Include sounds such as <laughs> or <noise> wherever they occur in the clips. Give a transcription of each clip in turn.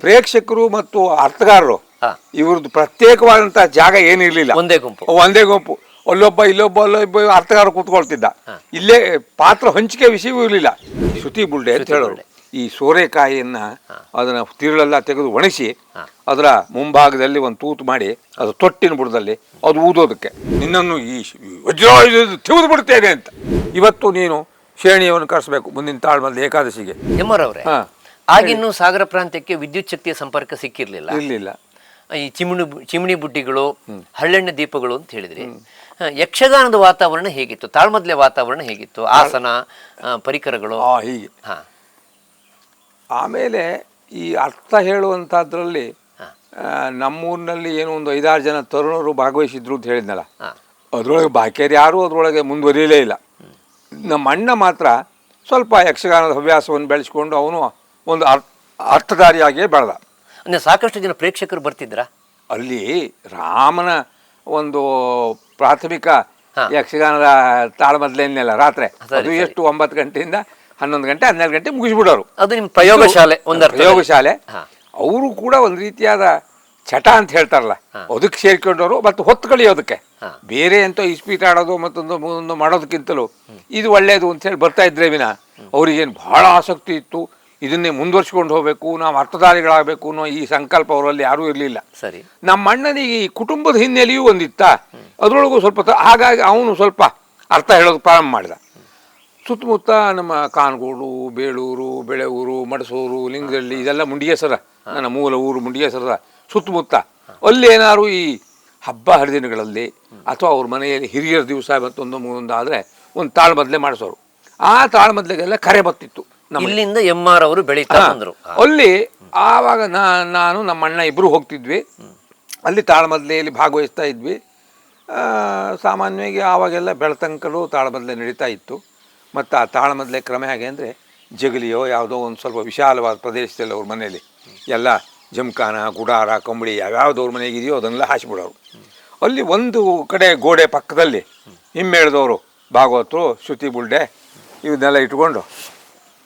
ಪ್ರೇಕ್ಷಕರು ಮತ್ತು ಅರ್ಥಗಾರರು ಹಾ. ಇವ್ರದ್ದು ಪ್ರತ್ಯೇಕವಾದಂತಹ ಜಾಗ ಏನಿರ್ಲಿಲ್ಲ ಒಂದೇ ಗುಂಪು. ಒಂದೇ ಗುಂಪು. ಅಲ್ಲೊಬ್ಬ ಇಲ್ಲೊಬ್ಬ ಅಲ್ಲೊಬ್ಬ ಅರ್ಥಗಾರ ಕೂತ್ಕೊಳ್ತಿದ್ದ. ಇಲ್ಲೇ ಪಾತ್ರ ಹಂಚಿಕೆ ವಿಷಯವೂ ಇರಲಿಲ್ಲ. ಶ್ರುತಿ ಬುಲ್ಡೆ ಅಂತ ಹೇಳೋರು. ಈ ಸೋರೆಕಾಯಿಯನ್ನ ಅದನ್ನ ತಿರುಳೆಲ್ಲ ತೆಗೆದು ಒಣಸಿ ಅದರ ಮುಂಭಾಗದಲ್ಲಿ ಒಂದು ತೂತು ಮಾಡಿ ಅದು ತೊಟ್ಟಿನ ಬುಡದಲ್ಲಿ ಅದು ಊದೋದಕ್ಕೆ. ನಿನ್ನನ್ನು ಈ ವಜ್ರಾಯುಧ ತಿವಿದು ಬಿಡ್ತೇನೆ ಅಂತ. ಇವತ್ತು ನೀನು ಶ್ರೇಣಿಯವನ್ನು ಕರೆಸಬೇಕು ಮುಂದಿನ ತಾಳ್ಮಲ್ಲಿ ಏಕಾದಶಿಗೆ. ಎಂ ಅವರೇ ಹಾ. ಆಗಿನ್ನೂ ಸಾಗರ ಪ್ರಾಂತ್ಯಕ್ಕೆ ವಿದ್ಯುತ್ ಶಕ್ತಿಯ ಸಂಪರ್ಕ ಸಿಕ್ಕಿರ್ಲಿಲ್ಲ. ಇರಲಿಲ್ಲ. ಈ ಚಿಮಣಿ ಚಿಮಣಿ ಬುಟ್ಟಿಗಳು ಹಳ್ಳೆಣ್ಣೆ ದೀಪಗಳು ಅಂತ ಹೇಳಿದ್ರಿ. ಯಕ್ಷಗಾನದ ವಾತಾವರಣ ಹೇಗಿತ್ತು? ತಾಳ್ಮದ್ಲೆ ವಾತಾವರಣ ಹೇಗಿತ್ತು? ಆಸನ ಪರಿಕರಗಳು? ಆ ಹೀಗೆ. ಹಾ. ಆಮೇಲೆ ಈ ಅರ್ಥ ಹೇಳುವಂಥದ್ರಲ್ಲಿ ಆ, ನಮ್ಮೂರಿನಲ್ಲಿ ಏನೋ ಒಂದು ಐದಾರು ಜನ ತರುಣರು ಭಾಗವಹಿಸಿದ್ರು ಅಂತ ಹೇಳಿದ್ನಲ್ಲ. ಅದರೊಳಗೆ ಬಾಕಿಯರು ಯಾರು ಅದರೊಳಗೆ ಮುಂದುವರಿಯಲೇ ಇಲ್ಲ. ನಮ್ಮ ಅಣ್ಣ ಮಾತ್ರ ಸ್ವಲ್ಪ ಯಕ್ಷಗಾನದ ಹವ್ಯಾಸವನ್ನು ಬೆಳೆಸ್ಕೊಂಡು ಅವನು ಒಂದು ಅರ್ ಅರ್ಥಧಾರಿಯಾಗಿಯೇ ಬೆಳೆದ. ಅಂದರೆ ಸಾಕಷ್ಟು ಜನ ಪ್ರೇಕ್ಷಕರು ಬರ್ತಿದ್ರ? ಅಲ್ಲಿ ರಾಮನ ಒಂದು ಪ್ರಾಥಮಿಕ ಹಾ. ಯಕ್ಷಗಾನದ ತಾಳಮದ್ಲೇನೆಲ್ಲ ರಾತ್ರಿ. ಸರಿ, ಅದು ಸರಿ. ಎಷ್ಟು ಒಂಬತ್ತು ಗಂಟೆಯಿಂದ ಹನ್ನೊಂದು ಗಂಟೆ ಹನ್ನೆರಡು ಗಂಟೆ ಮುಗಿಸ್ಬಿಡೋರು. ಅದು ನಿಮ್ಮ ಪ್ರಯೋಗಶಾಲೆ ಒಂದು ಪ್ರಯೋಗಶಾಲೆ. ಹಾ. ಅವರು ಕೂಡ ಒಂದು ರೀತಿಯಾದ ಚಟ ಅಂತ ಹೇಳ್ತಾರಲ್ಲ ಅದಕ್ಕೆ ಸೇರ್ಕೊಂಡವರು ಮತ್ತು ಹೊತ್ತು ಕಳಿಯೋದಕ್ಕೆ. ಹಾ. ಬೇರೆ ಎಂತ ಇಸ್ಪೀಟ್ ಆಡೋದು ಮತ್ತೊಂದು ಮಾಡೋದಕ್ಕಿಂತಲೂ ಇದು ಒಳ್ಳೆಯದು ಅಂತ ಹೇಳಿ ಬರ್ತಾ ಇದ್ರೆ ವಿನ ಅವ್ರಿಗೇನು ಬಹಳ ಆಸಕ್ತಿ ಇತ್ತು. ಇದನ್ನೇ ಮುಂದುವರ್ಸ್ಕೊಂಡು ಹೋಗಬೇಕು ನಾವು ಅರ್ಥಧಾರಿಗಳಾಗಬೇಕು ಅನ್ನೋ ಈ ಸಂಕಲ್ಪ ಅವರಲ್ಲಿ ಯಾರೂ ಇರಲಿಲ್ಲ. ಸರಿ. ನಮ್ಮ ಅಣ್ಣನಿಗೆ ಈ ಕುಟುಂಬದ ಹಿನ್ನೆಲೆಯೂ ಒಂದಿತ್ತ. ಅದರೊಳಗೂ ಸ್ವಲ್ಪ ಹಾಗಾಗಿ ಅವನು ಸ್ವಲ್ಪ ಅರ್ಥ ಹೇಳೋದು ಪ್ರಾರಂಭ ಮಾಡಿದ. ಸುತ್ತಮುತ್ತ ನಮ್ಮ ಕಾನ್ಗೋಡು ಬೇಳೂರು ಬೆಳೆಊರು ಮಡಸೂರು ಲಿಂಗದಳ್ಳಿ ಇದೆಲ್ಲ ಮುಂಡಿಗೇಸರ. ನನ್ನ ಮೂಲ ಊರು ಮುಂಡಿಗೇಸರದ ಸುತ್ತಮುತ್ತ. ಅಲ್ಲಿ ಏನಾದ್ರು ಈ ಹಬ್ಬ ಹರಿದಿನಗಳಲ್ಲಿ ಅಥವಾ ಅವ್ರ ಮನೆಯಲ್ಲಿ ಹಿರಿಯರ ದಿವಸ ಮತ್ತೊಂದು ಮೂರೊಂದು ಆದರೆ ಒಂದು ತಾಳ್ಮದ್ಲೆ ಮಾಡಿಸೋರು. ಆ ತಾಳ್ಮದ್ಲೆಗೆಲ್ಲ ಕರೆ ಬರ್ತಿತ್ತು. ನಮ್ಮ ಇಲ್ಲಿಂದ ಎಂ ಆರ್ ಅವರು ಬೆಳೀತಾ ಬಂದರು. ಅಲ್ಲಿ ಆವಾಗ ನಾ ನಾನು ನಮ್ಮ ಅಣ್ಣ ಇಬ್ಬರು ಹೋಗ್ತಿದ್ವಿ. ಅಲ್ಲಿ ತಾಳಮದ್ಲೆಯಲ್ಲಿ ಭಾಗವಹಿಸ್ತಾ ಇದ್ವಿ. ಸಾಮಾನ್ಯವಾಗಿ ಆವಾಗೆಲ್ಲ ಬೆಳತಂಕಲು ತಾಳಮದ್ಲೆ ನಡೀತಾ ಇತ್ತು. ಮತ್ತು ಆ ತಾಳಮದ್ಲೆ ಕ್ರಮ ಹೇಗೆ ಅಂದರೆ ಜಗಲಿಯೋ ಯಾವುದೋ ಒಂದು ಸ್ವಲ್ಪ ವಿಶಾಲವಾದ ಪ್ರದೇಶದಲ್ಲಿ ಅವ್ರ ಮನೆಯಲ್ಲಿ ಎಲ್ಲ ಜಮಖಾನ ಗುಡಾರ ಕಂಬಳಿ ಯಾವ್ಯಾವ್ದು ಅವ್ರ ಮನೆಗೆ ಇದೆಯೋ ಅದನ್ನೆಲ್ಲ ಹಾಸಿಬಿಡೋರು ಅಲ್ಲಿ ಒಂದು ಕಡೆ ಗೋಡೆ ಪಕ್ಕದಲ್ಲಿ ಹಿಮ್ಮೇಳದವರು ಭಾಗವತರು ಶ್ರುತಿ ಬುಲ್ಡೆ ಇವನ್ನೆಲ್ಲ ಇಟ್ಕೊಂಡು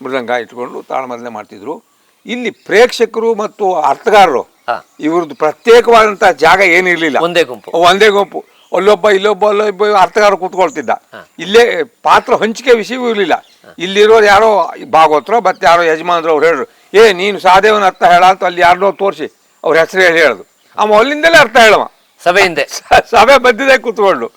ಮೃದಂಗ ಇಟ್ಕೊಂಡು ತಾಳಮದ್ಲೆ ಮಾಡ್ತಿದ್ರು. ಇಲ್ಲಿ ಪ್ರೇಕ್ಷಕರು ಮತ್ತು ಅರ್ಥಗಾರರು. ಇವ್ರದ್ದು ಪ್ರತ್ಯೇಕವಾದಂತಹ ಜಾಗ ಏನಿರಲಿಲ್ಲ ಒಂದೇ ಗುಂಪು. ಒಂದೇ ಗುಂಪು. ಅಲ್ಲೊಬ್ಬ ಇಲ್ಲೊಬ್ಬ ಅಲ್ಲೊಬ್ಬ ಅರ್ಥಗಾರ ಕೂತ್ಕೊಳ್ತಿದ್ದ. ಇಲ್ಲೇ ಪಾತ್ರ ಹಂಚಿಕೆ ವಿಷಯವೂ ಇರಲಿಲ್ಲ. ಇಲ್ಲಿರೋರು ಯಾರೋ ಭಾಗವತರು ಮತ್ತೆ ಯಾರೋ ಯಜಮಾನ್ರು ಅವ್ರು ಹೇಳ್ರು ಏ ನೀನು ಸಾದೇವನ ಅರ್ಥ ಹೇಳ ಅಂತ ಅಲ್ಲಿ ಯಾರನ್ನೋ ತೋರಿಸಿ ಅವ್ರ ಹೆಸರು ಹೇಳಿ ಹೇಳೋದು. ಅವ ಅಲ್ಲಿಂದಲೇ ಅರ್ಥ ಹೇಳವ. ಸಭೆಯಿಂದ. ಸಭೆ ಬಂದಿದೆ ಕೂತ್ಕೊಂಡು.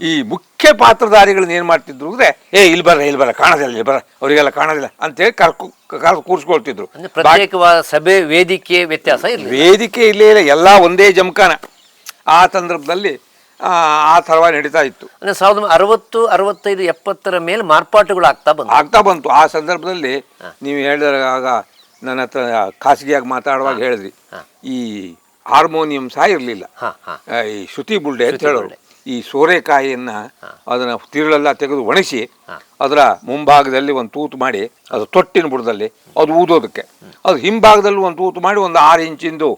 ಈ ಮುಖ್ಯ ಪಾತ್ರಧಾರಿಗಳನ್ನ ಏನು ಮಾಡ್ತಿದ್ರು ಅಂದ್ರೆ ಏ ಇಲ್ಲಿ ಬರ ಇಲ್ಲಿ ಬರ ಕಾಣೋದಿಲ್ಲ ಇಲ್ಲಿ ಬರ ಅವರಿಗೆಲ್ಲ ಕಾಣೋದಿಲ್ಲ ಅಂತೇಳಿ ಕರ್ಕು ಕರ್ದು ಕೂರಿಸ್ಕೊಳ್ತಿದ್ರು. ಪ್ರತ್ಯೇಕವಾದ ಸಭೆ ವೇದಿಕೆ ವ್ಯತ್ಯಾಸ ಇಲ್ಲ. ವೇದಿಕೆ ಇಲ್ಲೇ ಇಲ್ಲ ಎಲ್ಲ ಒಂದೇ ಜಮಖಾನ. ಆ ಸಂದರ್ಭದಲ್ಲಿ ಆ ಥರ ನಡೀತಾ ಇತ್ತು. ಅಂದ್ರೆ ಸಾವಿರದ ಅರವತ್ತು ಅರವತ್ತೈದು ಎಪ್ಪತ್ತರ ಮೇಲೆ ಮಾರ್ಪಾಟುಗಳು ಆಗ್ತಾ ಬಂತು. ಆಗ್ತಾ ಬಂತು. ಆ ಸಂದರ್ಭದಲ್ಲಿ ನೀವು ಹೇಳಿದಾಗ ನನ್ನ ಹತ್ರ ಖಾಸಗಿಯಾಗಿ ಮಾತಾಡುವಾಗ ಹೇಳಿದ್ರಿ. ಈ ಹಾರ್ಮೋನಿಯಂ ಸಹ ಇರಲಿಲ್ಲ. ಈ ಶ್ರುತಿ ಬುಲ್ಡೆ ಅಂತ ಹೇಳೋರು. ಈ ಸೋರೆಕಾಯಿಯನ್ನ ಅದನ್ನು ತಿರುಳೆಲ್ಲ ತೆಗೆದು ಒಣಸಿ ಅದರ ಮುಂಭಾಗದಲ್ಲಿ ಒಂದು ತೂತು ಮಾಡಿ ಅದು ತೊಟ್ಟಿನ ಬುಡದಲ್ಲಿ ಅದು ಊದೋದಕ್ಕೆ. ಅದು ಹಿಂಭಾಗದಲ್ಲಿ ಒಂದು ತೂತು ಮಾಡಿ ಒಂದು ಆರು ಇಂಚಿಂದು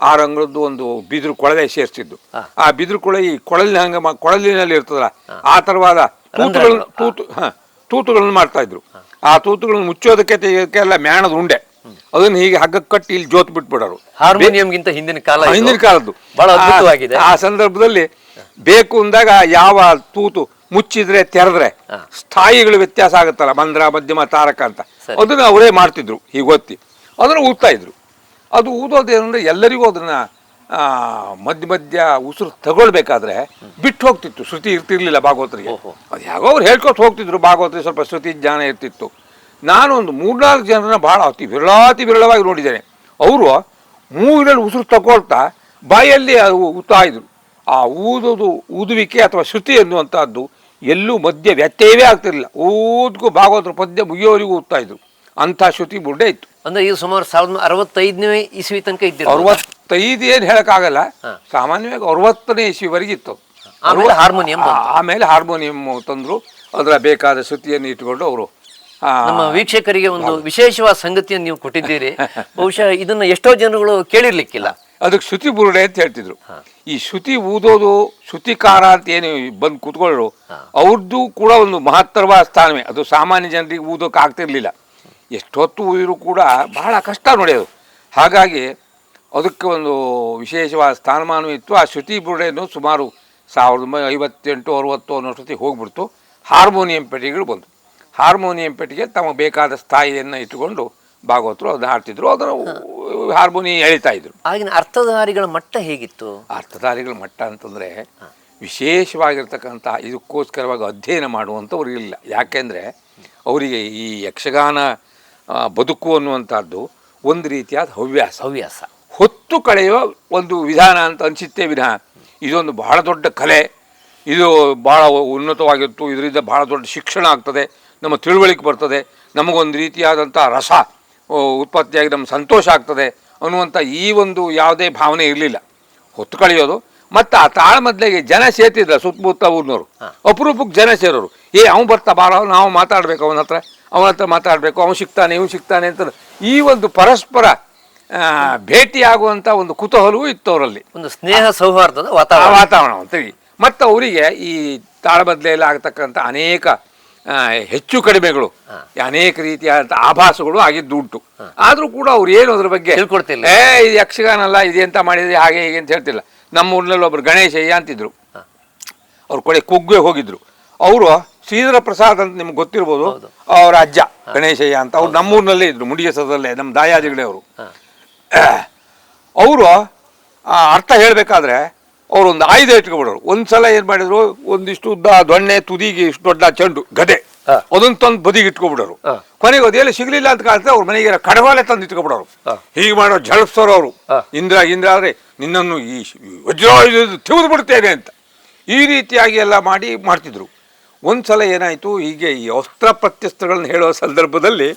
ಆರು ಅಂಗಳದ್ದು ಒಂದು ಬಿದಿರು ಕೊಳಲೆ ಸೇರಿಸ್ತಿದ್ದು ಆ ಬಿದಿರು ಕೊಳೆ ಈ ಕೊಳಲಿನ ಹಂಗೆ ಕೊಳಲಿನಲ್ಲಿ ಇರ್ತದಲ್ಲ ಆ ಥರವಾದ ತೂತುಗಳನ್ನ ತೂತು ಹಾಂ ತೂತುಗಳನ್ನು ಮಾಡ್ತಾ ಇದ್ರು. ಆ ತೂತುಗಳನ್ನು ಮುಚ್ಚೋದಕ್ಕೆ ತೆಗೆಯೋದಕ್ಕೆ ಎಲ್ಲ ಮ್ಯಾಣದ ಉಂಡೆ. ಅದನ್ನ ಹೀಗೆ ಹಗ್ಗ ಕಟ್ಟಿ ಇಲ್ಲಿ ಜೋತ್ ಬಿಟ್ಬಿಡೋರು. ಹಾರ್ಮೋನಿಯಂಗಿಂತ ಹಿಂದಿನ ಕಾಲ. ಹಿಂದಿನ ಕಾಲದ್ದು. ಬಹಳ ಅದ್ಭುತವಾಗಿದೆ. ಆ ಸಂದರ್ಭದಲ್ಲಿ ಬೇಕು ಅಂದಾಗ ಯಾವ ತೂತು ಮುಚ್ಚಿದ್ರೆ ತೆರೆದ್ರೆ ಸ್ಥಾಯಿಗಳು ವ್ಯತ್ಯಾಸ ಆಗುತ್ತಲ್ಲ ಮಂದ್ರ ಮಧ್ಯಮ ತಾರಕ ಅಂತ. ಅದನ್ನು ಅವರೇ ಮಾಡ್ತಿದ್ರು ಹೀಗೆ ಓದ್ತಿ ಅದನ್ನು ಊದ್ತಾ ಇದ್ರು. ಅದು ಊದೋದೇನಂದ್ರೆ ಎಲ್ಲರಿಗೂ ಅದನ್ನ ಮಧ್ಯ ಮಧ್ಯ ಉಸಿರು ತಗೊಳ್ಬೇಕಾದ್ರೆ ಬಿಟ್ಟು ಹೋಗ್ತಿತ್ತು. ಶ್ರುತಿ ಇರ್ತಿರ್ಲಿಲ್ಲ ಭಾಗವತರಿಗೆ. ಅದು ಯಾವಾಗ ಅವ್ರು ಹೇಳ್ಕೊಟ್ಟು ಹೋಗ್ತಿದ್ರು ಭಾಗವತರಿಗೆ ಸ್ವಲ್ಪ ಶ್ರುತಿ ಜ್ಞಾನ ಇರ್ತಿತ್ತು. ನಾನು ಒಂದು ಮೂರ್ನಾಲ್ಕು ಜನರನ್ನ ಬಹಳ ಅತಿ ವಿರಳಾತಿ ವಿರಳವಾಗಿ ನೋಡಿದ್ದೇನೆ. ಅವರು ಮೂರಲ್ಲಿ ಉಸಿರು ತಗೊಳ್ತಾ ಬಾಯಲ್ಲಿ ಉತ್ತಾಯಿದ್ರು ಇದ್ರು. ಆ ಊದುದು ಊದುವಿಕೆ ಅಥವಾ ಶ್ರುತಿ ಎನ್ನುವಂಥದ್ದು ಎಲ್ಲೂ ಮಧ್ಯ ವ್ಯತ್ಯಯವೇ ಆಗ್ತಿರಲಿಲ್ಲ. ಊದ್ಗೂ ಭಾಗವತರ ಪದ್ಯ ಮುಗಿಯೋರಿಗೂ ಓದ್ತಾ ಇದ್ರು. ಅಂಥ ಶ್ರುತಿ ಬುಡ್ಡೆ ಇತ್ತು. ಅಂದ್ರೆ ಇದು ಸುಮಾರು ಸಾವಿರದ ಅರವತ್ತೈದನೇ ಇಸ್ವಿ ತನಕ ಇದ್ದಿರೋದು. ಅರವತ್ತೈದು ಏನು ಹೇಳಕ್ಕಾಗಲ್ಲ. ಸಾಮಾನ್ಯವಾಗಿ ಅರವತ್ತನೇ ಇಸ್ವಿವರೆಗೆ ಇತ್ತು ಆಮೇಲೆ ಹಾರ್ಮೋನಿಯಂ ಆಮೇಲೆ ಹಾರ್ಮೋನಿಯಂ ತಂದ್ರು. ಅದರ ಬೇಕಾದ ಶ್ರುತಿಯನ್ನು ಇಟ್ಕೊಂಡು ಅವರು ನಮ್ಮ ವೀಕ್ಷಕರಿಗೆ ಒಂದು ವಿಶೇಷವಾದ ಸಂಗತಿಯನ್ನು ನೀವು ಕೊಟ್ಟಿದ್ದೀರಿ. <laughs> ಬಹುಶಃ ಇದನ್ನ ಎಷ್ಟೋ ಜನಗಳು ಕೇಳಿರ್ಲಿಕ್ಕಿಲ್ಲ. ಅದಕ್ಕೆ ಶ್ರುತಿ ಬುರುಡೆ ಅಂತ ಹೇಳ್ತಿದ್ರು. ಈ ಶ್ರುತಿ ಊದೋದು ಶ್ರುತಿಕಾರ ಅಂತ ಏನು ಬಂದು ಕೂತ್ಕೊಳ್ಳೋರು ಅವ್ರದ್ದು ಕೂಡ ಒಂದು ಮಹತ್ತರವಾದ ಸ್ಥಾನವೇ. ಅದು ಸಾಮಾನ್ಯ ಜನರಿಗೆ ಊದೋಕೆ ಆಗ್ತಿರ್ಲಿಲ್ಲ. ಎಷ್ಟೊತ್ತು ಊದಿದ್ರು ಕೂಡ ಬಹಳ ಕಷ್ಟ ನೋಡಿ ಅದು. ಹಾಗಾಗಿ ಅದಕ್ಕೆ ಒಂದು ವಿಶೇಷವಾದ ಸ್ಥಾನಮಾನವೂ ಇತ್ತು. ಆ ಶ್ರುತಿ ಬುರುಡೆಯನ್ನು ಸುಮಾರು ಸಾವಿರದ ಒಂಬೈನೂರ ಐವತ್ತೆಂಟು ಅರುವತ್ತು ಅನ್ನೋಷ್ಟೊತ್ತಿಗೆ ಹೋಗ್ಬಿಡ್ತು. ಹಾರ್ಮೋನಿಯಂ ಪೆಟ್ಟಿಗೆಗಳು ಬಂತು ಹಾರ್ಮೋನಿಯಂ ಪೆಟ್ಟಿಗೆ ತಮಗೆ ಬೇಕಾದ ಸ್ಥಾಯಿಯನ್ನು ಇಟ್ಟುಕೊಂಡು ಭಾಗವತರು ಅದನ್ನ ಹಾಡ್ತಿದ್ರು ಅದನ್ನು ಹಾರ್ಮೋನಿ ಎಳಿತಾ ಇದ್ರು. ಆಗಿನ ಅರ್ಥಧಾರಿಗಳ ಮಟ್ಟ ಹೇಗಿತ್ತು? ಅರ್ಥಧಾರಿಗಳ ಮಟ್ಟ ಅಂತಂದರೆ ವಿಶೇಷವಾಗಿರ್ತಕ್ಕಂಥ ಇದಕ್ಕೋಸ್ಕರವಾಗಿ ಅಧ್ಯಯನ ಮಾಡುವಂಥವ್ರು ಇಲ್ಲ. ಯಾಕೆಂದರೆ ಅವರಿಗೆ ಈ ಯಕ್ಷಗಾನ ಬದುಕು ಅನ್ನುವಂಥದ್ದು ಒಂದು ರೀತಿಯಾದ ಹವ್ಯಾಸ. ಹವ್ಯಾಸ. ಹೊತ್ತು ಕಳೆಯುವ ಒಂದು ವಿಧಾನ ಅಂತ ಅನಿಸುತ್ತೆ ವಿಧಾನ ಇದೊಂದು ಬಹಳ ದೊಡ್ಡ ಕಲೆ. ಇದು ಭಾಳ ಉನ್ನತವಾಗಿತ್ತು. ಇದರಿಂದ ಭಾಳ ದೊಡ್ಡ ಶಿಕ್ಷಣ ಆಗ್ತದೆ. ನಮ್ಮ ತಿಳುವಳಿಕೆ ಬರ್ತದೆ. ನಮಗೊಂದು ರೀತಿಯಾದಂಥ ರಸ. ಉತ್ಪತ್ತಿಯಾಗಿ ನಮ್ಗೆ ಸಂತೋಷ ಆಗ್ತದೆ ಅನ್ನುವಂಥ ಈ ಒಂದು ಯಾವುದೇ ಭಾವನೆ ಇರಲಿಲ್ಲ. ಹೊತ್ತು ಕಳೆಯೋದು. ಮತ್ತು ಆ ತಾಳ್ಮದ್ಲೆಗೆ ಜನ ಸೇರ್ತಿದ್ರ ಸುತ್ತಮುತ್ತ ಊರಿನವರು. ಅಪರೂಪಕ್ಕೆ ಜನ ಸೇರೋರು. ಏ ಅವ್ನು ಬರ್ತಾ ಬಾರೋ ನಾವು ಮಾತಾಡಬೇಕು ಅವನ ಹತ್ರ. ಅವನ ಹತ್ರ ಮಾತಾಡಬೇಕು ಅವ್ನು ಸಿಗ್ತಾನೆ ಇವನು ಸಿಗ್ತಾನೆ ಅಂತ ಈ ಒಂದು ಪರಸ್ಪರ ಭೇಟಿಯಾಗುವಂಥ ಒಂದು ಕುತೂಹಲವೂ ಇತ್ತು ಅವರಲ್ಲಿ. ಒಂದು ಸ್ನೇಹ ಸೌಹಾರ್ದದ ವಾತಾವರಣ. ವಾತಾವರಣ ಅಂತೇಳಿ ಮತ್ತು ಅವರಿಗೆ ಈ ತಾಳಬದ್ಲೆಯಲ್ಲಿ ಆಗ್ತಕ್ಕಂಥ ಅನೇಕ ಹೆಚ್ಚು ಕಡಿಮೆಗಳು. ಅನೇಕ ರೀತಿಯ ಆಭಾಸಗಳು ಆಗಿದ್ದುಂಟು ಆದರೂ ಕೂಡ ಅವ್ರು ಏನು ಅದ್ರ ಬಗ್ಗೆ? ಹೇಳ್ಕೊಡ್ತಿಲ್ಲ ಏ ಇದು ಯಕ್ಷಗಾನ ಅಲ್ಲ ಇದು ಎಂತ ಮಾಡಿದ್ರೆ ಹಾಗೆ ಹೀಗೆ ಅಂತ ಹೇಳ್ತಿಲ್ಲ. ನಮ್ಮ ಊರಿನಲ್ಲಿ ಒಬ್ರು ಗಣೇಶಯ್ಯ ಅಂತಿದ್ರು. ಅವ್ರ ಕೊಡೆ ಕುಗ್ಗೆ ಹೋಗಿದ್ರು. ಅವರು ಶ್ರೀಧರ ಪ್ರಸಾದ್ ಅಂತ ನಿಮ್ಗೆ ಗೊತ್ತಿರ್ಬೋದು ಅವರ ಅಜ್ಜ ಗಣೇಶಯ್ಯ ಅಂತ. ಅವ್ರು ನಮ್ಮೂರಿನಲ್ಲೇ ಇದ್ರು ಮುಡಿಗೆಸದಲ್ಲೇ ನಮ್ಮ ದಾಯಾದಿಗಳೇ ಅವರು. ಅವರು ಅರ್ಥ ಹೇಳಬೇಕಾದ್ರೆ ಅವರು ಒಂದು ಆಯುಧ ಇಟ್ಕೊಬಿಡೋರು ಒಂದ್ಸಲ ಏನು ಮಾಡಿದ್ರು ಒಂದಿಷ್ಟು ಉದ್ದ ದೊಣ್ಣೆ ತುದಿಗೆ ಇಷ್ಟು ದೊಡ್ಡ ಚೆಂಡು ಗದೆ ಅದೊಂದು ಅದನ್ನ ತಂದು ಬದಿಗೆ ಇಟ್ಕೊಬಿಡೋರು. ಕೊನೆಗೆ ಅದೆಲ್ಲ ಸಿಗ್ಲಿಲ್ಲ ಅಂತ ಕಾಣ್ತದೆ ಅವ್ರ ಮನೆಗೆ ಕಡವಾಲೆ ತಂದು ಇಟ್ಕೊಬಿಡೋರು. ಹೀಗೆ ಮಾಡೋ ಜಳಪ್ಸೋರು ಅವರು. ಇಂದ್ರ ಇಂದ್ರ ಆದ್ರೆ ನಿನ್ನನ್ನು ಈ ವಜ್ರಾಯುಧ ತಿವಿದು ಬಿಡ್ತೇನೆ ಅಂತ. ಈ ರೀತಿಯಾಗಿ ಎಲ್ಲ ಮಾಡಿ ಮಾಡ್ತಿದ್ರು. ಒಂದ್ಸಲ ಸಲ ಏನಾಯಿತು ಹೀಗೆ ಈ ಅಸ್ತ್ರ ಪ್ರತ್ಯಸ್ತ್ರಗಳನ್ನ ಹೇಳೋ ಸಂದರ್ಭದಲ್ಲಿ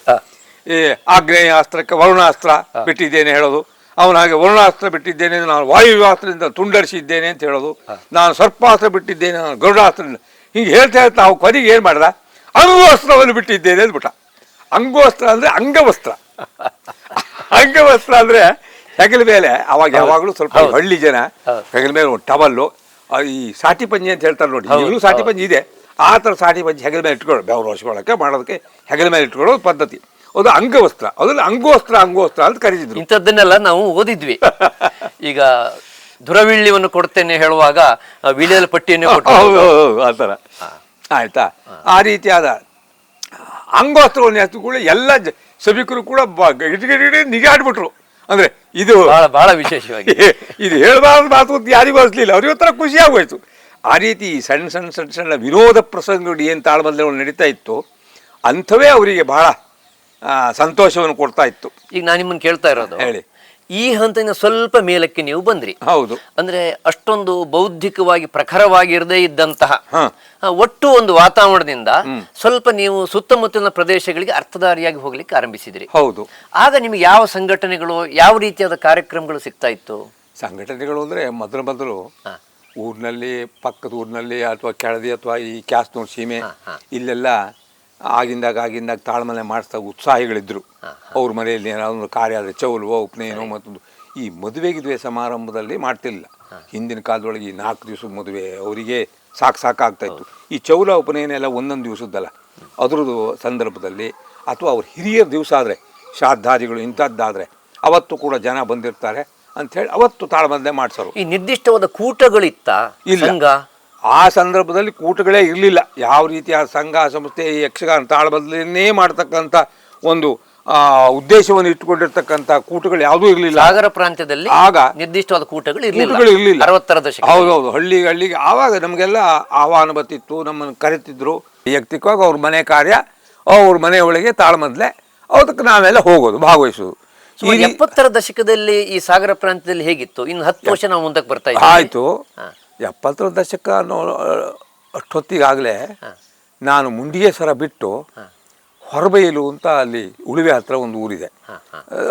ಈ ಆಗ್ನೇಯ ಅಸ್ತ್ರಕ್ಕೆ ವರುಣಾಸ್ತ್ರ ಬಿಟ್ಟಿದ್ದೇನೆ ಹೇಳೋದು. ಅವನು ಹಾಗೆ ವರುಣಾಸ್ತ್ರ ಬಿಟ್ಟಿದ್ದೇನೆ ನಾನು ವಾಯುವಾಸ್ತ್ರದಿಂದ ತುಂಡರಿಸಿದ್ದೇನೆ ಅಂತ ಹೇಳೋದು. ನಾನು ಸರ್ಪಾಸ್ತ್ರ ಬಿಟ್ಟಿದ್ದೇನೆ ನಾನು ಗರುಡಾಸ್ತ್ರದಿಂದ. ಹಿಂಗೆ ಹೇಳ್ತಾ ಹೇಳ್ತಾ ಅವು ಕೊನೆಗೆ ಏನು ಮಾಡ್ದ? ಅಂಗವಸ್ತ್ರವನ್ನು ಬಿಟ್ಟಿದ್ದೇನೆ ಅಂದ್ಬಿಟ್ಟ. ಅಂಗವಸ್ತ್ರ ಅಂದರೆ ಅಂಗವಸ್ತ್ರ. ಅಂಗವಸ್ತ್ರ ಅಂದರೆ ಹೆಗಲ ಮೇಲೆ ಅವಾಗ ಯಾವಾಗಲೂ ಸ್ವಲ್ಪ. ಹಳ್ಳಿ ಜನ. ಹೆಗಲ ಮೇಲೆ ಒಂದು ಟವಲ್ಲು ಈ ಸಾಟಿ ಪಂಜಿ ಅಂತ ಹೇಳ್ತಾರೆ ನೋಡಿ. ಇಲ್ಲೂ ಈಗಲೂ ಸಾಟಿ ಪಂಜಿ ಇದೆ. ಆ ಥರ ಸಾಟಿ ಪಂಜಿ ಹೆಗಲ ಮೇಲೆ ಇಟ್ಕೊಳ್ಳೋದು ಬೆವರು ಹೊಸ್ಕೊಳ್ಳೋಕೆ ಮಾಡೋದಕ್ಕೆ ಹೆಗಲ ಮೇಲೆ ಇಟ್ಕೊಳ್ಳೋದು ಪದ್ಧತಿ. ಅದು ಅಂಗವಸ್ತ್ರ. ಅದನ್ನು ಅಂಗೋಸ್ತ್ರ ಅಂಗೋಸ್ತ್ರ ಅಂತ ಕರೀತಿದ್ರು. ಇಂಥದ್ದನ್ನೆಲ್ಲ ನಾವು ಓದಿದ್ವಿ. <laughs> ಈಗ ದುರವಿಳ್ಳಿವನ್ನು ಕೊಡ್ತೇನೆ ಹೇಳುವಾಗ ಆ ವಿಳಿಯಲ್ ಪಟ್ಟಿಯನ್ನು ಆತರ ಹೌದು ಹೌದು, ಹೌದು, ಆ ಥರ. ಆಯ್ತಾ? ಆ. ರೀತಿಯಾದ ಅಂಗೋಸ್ತ್ರವನ್ನು ಎತ್ತು ಕೂಡ ಎಲ್ಲ ಸಭಿಕರು ಕೂಡ ಗಿಟಗಿಟಗಿಟಿ ನಿಗಾಡ್ಬಿಟ್ರು ಅಂದ್ರೆ ಇದು ಬಹಳ ಬಹಳ ವಿಶೇಷವಾಗಿ. <laughs> ಇದು ಹೇಳಬಾರ್ದು ಮಾತು ಯಾರಿಗೂ ಅನಿಸ್ಲಿಲ್ಲ. ಅವ್ರಿಗೆ ಒಂಥರ ಖುಷಿ ಆಗೋಯ್ತು. ಆ ರೀತಿ ಸಣ್ಣ ಸಣ್ಣ ಸಣ್ಣ ಸಣ್ಣ ವಿರೋಧ ಪ್ರಸಂಗಗಳು ಏನು ತಾಳಮದ್ದಲೆಗಳು ನಡೀತಾ ಇತ್ತು ಅಂಥವೇ ಅವರಿಗೆ ಬಹಳ ಸಂತೋಷವನ್ನು ಕೊಡ್ತಾ ಇತ್ತು ಈಗ ನಾನು ನಿಮ್ಮನ್ನು ಕೇಳ್ತಾ ಇರೋದು ಹೇಳಿ. ಈ ಹಂತದಿಂದ ಸ್ವಲ್ಪ ಮೇಲಕ್ಕೆ ನೀವು ಬಂದ್ರಿ ಹೌದು ಅಂದ್ರೆ ಅಷ್ಟೊಂದು ಬೌದ್ಧಿಕವಾಗಿ ಪ್ರಖರವಾಗಿರದೇ ಇದ್ದಂತಹ. ಒಟ್ಟು ಒಂದು ವಾತಾವರಣದಿಂದ ಸ್ವಲ್ಪ ನೀವು ಸುತ್ತಮುತ್ತಲಿನ ಪ್ರದೇಶಗಳಿಗೆ ಅರ್ಥಧಾರಿಯಾಗಿ ಹೋಗ್ಲಿಕ್ಕೆ ಆರಂಭಿಸಿದ್ರಿ ಹೌದು ಆಗ ನಿಮಗೆ ಯಾವ ಸಂಘಟನೆಗಳು ಯಾವ ರೀತಿಯಾದ ಕಾರ್ಯಕ್ರಮಗಳು ಸಿಗ್ತಾ ಇತ್ತು ಸಂಘಟನೆಗಳು ಅಂದ್ರೆ ಮೊದಲು ಮೊದಲು. ಊರಿನಲ್ಲಿ ಪಕ್ಕದ ಊರಿನಲ್ಲಿ ಅಥವಾ ಕೆಳದಿ ಅಥವಾ ಈ ಕ್ಯಾಸ್ನೂರು ಸೀಮೆ. ಇಲ್ಲೆಲ್ಲ ಆಗಿಂದಾಗ ಆಗಿಂದಾಗ ತಾಳ್ಮನೆ ಮಾಡಿಸ್ದಾಗ ಉತ್ಸಾಹಿಗಳಿದ್ದರು ಅವ್ರ ಮನೆಯಲ್ಲಿ ಏನಾದ್ರು ಒಂದು ಕಾರ್ಯ ಆದರೆ ಚೌಲ್ವೋ ಉಪನಯನೋ ಮತ್ತೊಂದು. ಈ ಮದುವೆ ಗಿದುವೆ ಸಮಾರಂಭದಲ್ಲಿ ಮಾಡ್ತಿಲ್ಲ ಹಿಂದಿನ ಕಾಲದೊಳಗೆ ಈ ನಾಲ್ಕು ದಿವಸದ ಮದುವೆ ಅವರಿಗೆ ಸಾಕು ಸಾಕಾಗ್ತಾ ಇತ್ತು ಈ ಚೌಲ ಉಪನಯನ ಎಲ್ಲ ಒಂದೊಂದು ದಿವಸದ್ದಲ್ಲ. ಅದ್ರದ್ದು ಸಂದರ್ಭದಲ್ಲಿ ಅಥವಾ ಅವ್ರ ಹಿರಿಯರ ದಿವಸ ಆದರೆ ಶ್ರಾದ್ದಾದಿಗಳು ಇಂಥದ್ದಾದರೆ ಅವತ್ತು ಕೂಡ ಜನ ಬಂದಿರ್ತಾರೆ ಅಂಥೇಳಿ ಅವತ್ತು ತಾಳ್ಮದ್ದೇ ಮಾಡಿಸೋರು. ಈ ನಿರ್ದಿಷ್ಟವಾದ ಕೂಟಗಳಿತ್ತ ಇಲ್ಲ. ಆ ಸಂದರ್ಭದಲ್ಲಿ ಕೂಟಗಳೇ ಇರಲಿಲ್ಲ. ಯಾವ ರೀತಿಯ ಸಂಘ ಸಂಸ್ಥೆ ಯಕ್ಷಗಾನ ತಾಳಬದಲನ್ನೇ ಮಾಡ್ತಕ್ಕಂಥ ಒಂದು ಆ, ಉದ್ದೇಶವನ್ನು ಇಟ್ಟುಕೊಂಡಿರ್ತಕ್ಕಂಥ ಕೂಟಗಳು ಯಾವುದೂ ಇರಲಿಲ್ಲ. ಸಾಗರ ಪ್ರಾಂತ್ಯದಲ್ಲಿ ಆಗ ನಿರ್ದಿಷ್ಟವಾದ ಕೂಟಗಳು ಕೂಟಗಳು ಇರಲಿಲ್ಲ. ಅರವತ್ತರ ದಶಕ ಹೌದೌದು. ಹಳ್ಳಿ ಹಳ್ಳಿಗೆ ಆವಾಗ ನಮಗೆಲ್ಲ ಆಹ್ವಾನ ಬರ್ತಿತ್ತು ನಮ್ಮನ್ನು ಕರಿತಿದ್ರು. ವೈಯಕ್ತಿಕವಾಗಿ ಅವ್ರ ಮನೆ ಕಾರ್ಯ ಅವ್ರ ಮನೆ ಒಳಗೆ ತಾಳ್ಮದ್ಲೆ ಅದಕ್ಕೆ ನಾವೆಲ್ಲ ಹೋಗೋದು ಭಾಗವಹಿಸೋದು. ಎಪ್ಪತ್ತರ ದಶಕದಲ್ಲಿ ಈ ಸಾಗರ ಪ್ರಾಂತ್ಯದಲ್ಲಿ ಹೇಗಿತ್ತು? ಇನ್ನು ಹತ್ತು ವರ್ಷ ನಾವು ಮುಂದಕ್ಕೆ ಬರ್ತಾ ಇದ್ದೀವಿ. ಆಯಿತು. ಎಪ್ಪತ್ತರ ದಶಕ ಅನ್ನೋ ಅಷ್ಟೊತ್ತಿಗಾಗಲೇ ನಾನು ಮುಂಡಿಗೆಸರ ಬಿಟ್ಟು ಹೊರಬೈಲು ಅಂತ ಅಲ್ಲಿ ಉಳುವೆ ಹತ್ರ ಒಂದು ಊರಿದೆ.